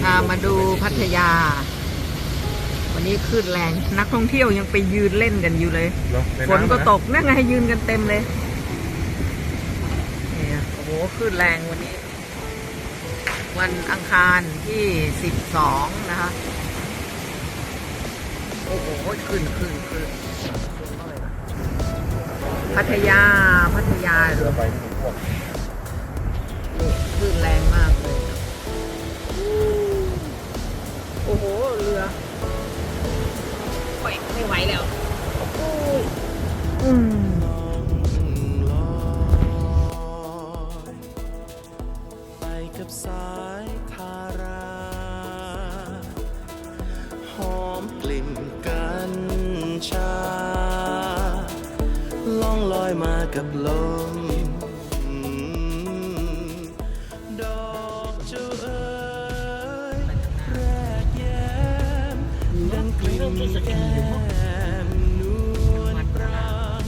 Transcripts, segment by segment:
พามาดูพัทยา วันนี้คลื่นแรง นักท่องเที่ยวยังไปยืนเล่นกันอยู่เลย เหรอใฝนก็ำะตกนั่นไงยืนกันเต็มเลยเนี่ยโอ้โหคลื่นแรงวันนี้ วันอังคารที่สิบสองนะคะ โอ้โหขึ้นขึ้นขึ้นพัทยาพัทยา เรือไปที่พวก โอ้โห เรือไปไม่ไหวแล้วอืมไปกับสายทารา หอมกลิ่นกัญชา ล่องลอยมากับลม ดอกเจ้าเอ๋ย ดังกลิ่นแก้มนวลปราง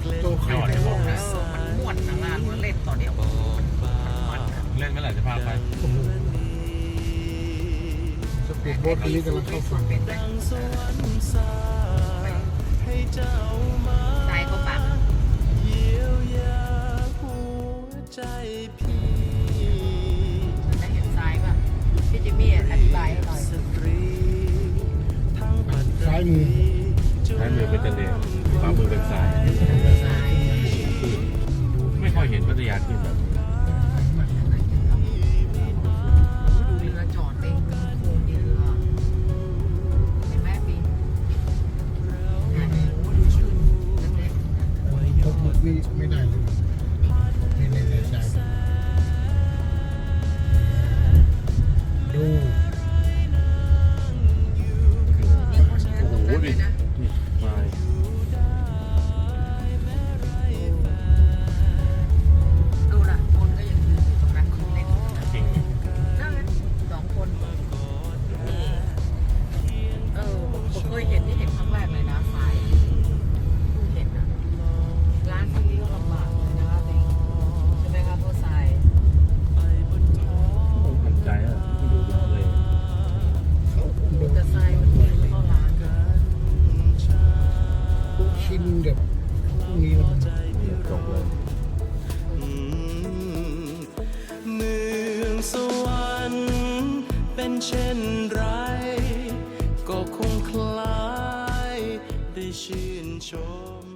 เกล็ดยอดเลยบอกนะมันม่วนนะงานมันเล่นตอนเดียวมันมันอะเล่นเมื่อไหร่จะพาไปสปีดโบ๊ทคันนี้กำลังเข้าฝั่งเป็นไหมสวรรค์สาให้เจ้ามาตายก็ปังเยียวยาหัวใจพี่ได้เห็นซ้ายป่ะพี่จิมมี่อธิบายให้หน่อย พบมุก นจบเลยเมืองสวรรค์เป็นเช่นไร ก็คงคล้ายได้ชื่นชม